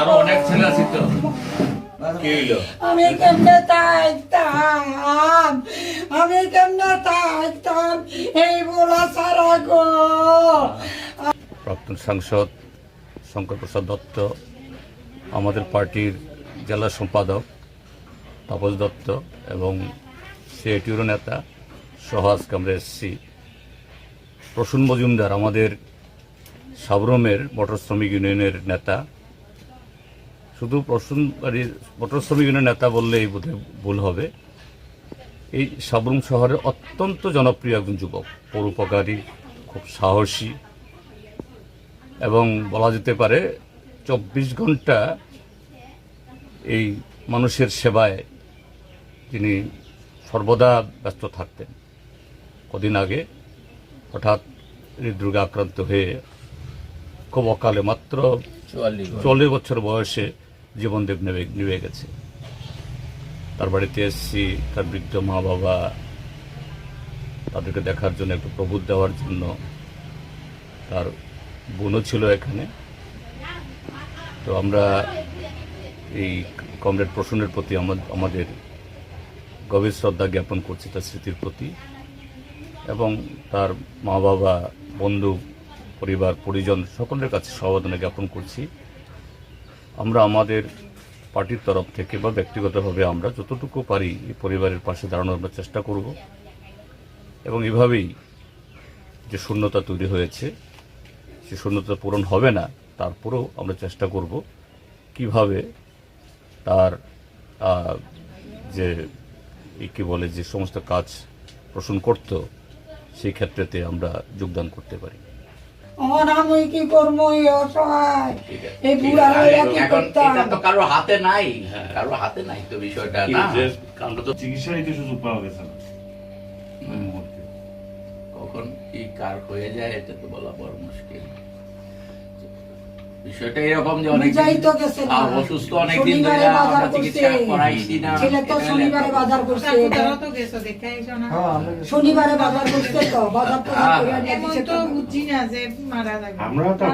আরও অনেক ছেলে আছে তো। আমি কেমনে থাকতাম আমি কেমনে থাকতাম এই বলা সারা গো। প্রাক্তন সাংসদ শঙ্কর প্রসাদ দত্ত আমাদের পার্টির জেলা সম্পাদক তাপস দত্ত এবং সিআইটিউরও নেতা সহ আমরা এসেছি প্রসূন মজুমদার, আমাদের সাবরমের মোটর শ্রমিক ইউনিয়নের নেতা। শুধু প্রসূন বাড়ির মোটর শ্রমিক ইউনিয়নের নেতা বললেই বোধহয় ভুল হবে। এই সাবরুম শহরের অত্যন্ত জনপ্রিয় একজন যুবক পরোপকারী খুব সাহসী এবং বলা যেতে পারে চব্বিশ ঘণ্টা এই মানুষের সেবায় তিনি সর্বদা ব্যস্ত থাকতেন। কদিন আগে হঠাৎ হৃদরোগে আক্রান্ত হয়ে খুব অকালে মাত্র চল্লিশ বছর। বয়সে জীবনদেব নেবে নিভে গেছে। তার বাড়িতে এসেছি তার বৃদ্ধ মা বাবা তাদেরকে দেখার জন্য একটু প্রভুত দেওয়ার জন্য। তার বোনও ছিল এখানে। তো আমরা এই কমরেড প্রসূনের প্রতি আমা- আমাদের গভীর শ্রদ্ধা জ্ঞাপন করছি তার স্মৃতির প্রতি এবং তার মা বাবা বন্ধু, পরিবার, পরিজন সকলের কাছে সমাধানে জ্ঞাপন করছি। আমরা আমাদের পার্টির তরফ থেকে বা ব্যক্তিগতভাবে আমরা যতটুকু পারি এই পরিবারের পাশে দাঁড়ানোর আমরা চেষ্টা করব। এবং এভাবেই যে শূন্যতা তৈরি হয়েছে, সে শূন্যতা পূরণ হবে না, তারপরেও আমরা চেষ্টা করব কীভাবে তার যে কি বলে যে সমস্ত কাজ পোষণ করত সেই ক্ষেত্রেতে আমরা যোগদান করতে পারি। আমার আমি কি করব অসহায় এই বুড়া হইয়া কি করতাম এটা তো কারও হাতে নাই। কারও হাতে নাই তো বিষয়টা না? যে তো চিকিৎসা নিতে সুযোগ পাওয়া গেছে না। কখন কি কার হয়ে যায় এটা তো বলা বড় মুশকিল। বিষয়টা এরকম যে অনেক তো গেছে অসুস্থ অনেক দিন ধরে শনিবারে বাজার আমরা চিকিৎসা করছে। করাইছি না। ছেলে তো শনিবারে বাজার করছে। তো গেছো দেখে আইসো না? শনিবারে বাজার করতে তো বাজার তো এমন তো তো। না যে মারা যাবে। আমরা তো